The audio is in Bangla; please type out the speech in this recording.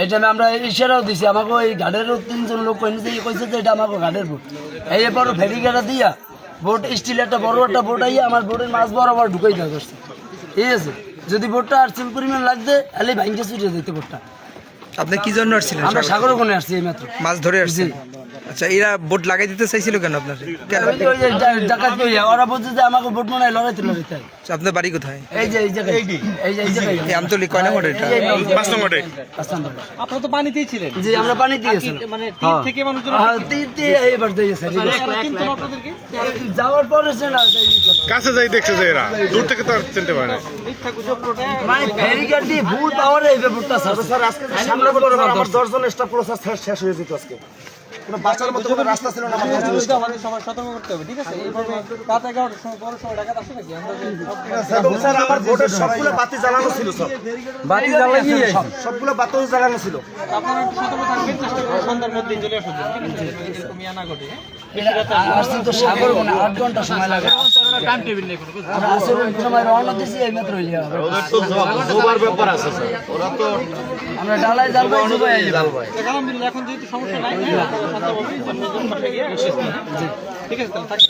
এই টাইমে আমরা ইশারাও দিছি আমাকে ওই গার্ডেরও তিনজন লোক কইছে কইছে যে এটা আমাকে ঘাটের বোট। এই বড় ফেরিঘাটা দিয়া বোট স্টিল একটা বড় একটা বোট আইয়া আমার বোটের মাছ বরাবর ঢুকাই দেওয়া করছে। ঠিক আছে? যদি বোটটা আর সিল পরিমাণ লাগছে তাহলে ভাইকে ছুটে দিতে বোটটা। আপনি কি জন্য আসছিলেন আমরা সাগর? সাগর আসছি এই মাত্র। মাছ ধরে আসছেন? আচ্ছা এরা বোট লাগাই দিতে চাইছিল কেন আপনার? ওরা বলছে যে আমাকে বোট মনে হয় লড়াইতে লড়াইতে আচ্ছা, আপনার বাড়ি কোথায়? এই যে এই জায়গায়। এই যে এই জায়গায়। এই কয় নম্বর এটা? পাঁচ নম্বরে পাঁচ নম্বর। আপনারা তো পানিতেই ছিলেন। জি আমরা মানে তীর থেকে মানুষজন হ্যাঁ তীর দিয়ে এইবার দিয়েছে কিন্তু আপনাদেরকে যাওয়ার পরে সে না কাছে যাই দেখছে যে এরা। দূর থেকে তো আর চিনতে পারে না। মানে দিয়ে ভুল পাওয়ারে এই ব্যাপারটা স্যার স্যার আজকে সামনে আমার দশজন স্টাফ প্রসেস শেষ হয়ে যেত আজকে। কোনো বাঁচার মতো কোনো রাস্তা ছিল না এটা আমাদের সবাই সতর্ক করতে হবে ঠিক আছে? এইভাবে রাত এগারোটার সময় বড় সময় ডাকাত আসে নাকি? আমরা স্যার আমার ভোটের সবগুলো বাতি জ্বালানো ছিল সব বাতি জ্বালানো সবগুলো বাতি জ্বালানো ছিল। আপনারা একটু সতর্ক থাকবেন চেষ্টা করুন সন্ধ্যার মধ্যে চলে আসার জন্য ঠিক আছে? এরকম ইয়া না ঘটে আসতে তো সাগর কোণে আট ঘণ্টা সময় লাগে। আমরা আসরের সময় রওনা দিছি এই মাত্র হইলে। হবে। আমরা ডালাই জাল পাই জুবাই আইলে। আলহামদুলিল্লাহ এখন যেহেতু সমস্যা নাই হ্যাঁ, ঠিক আছে তাহলে থাক-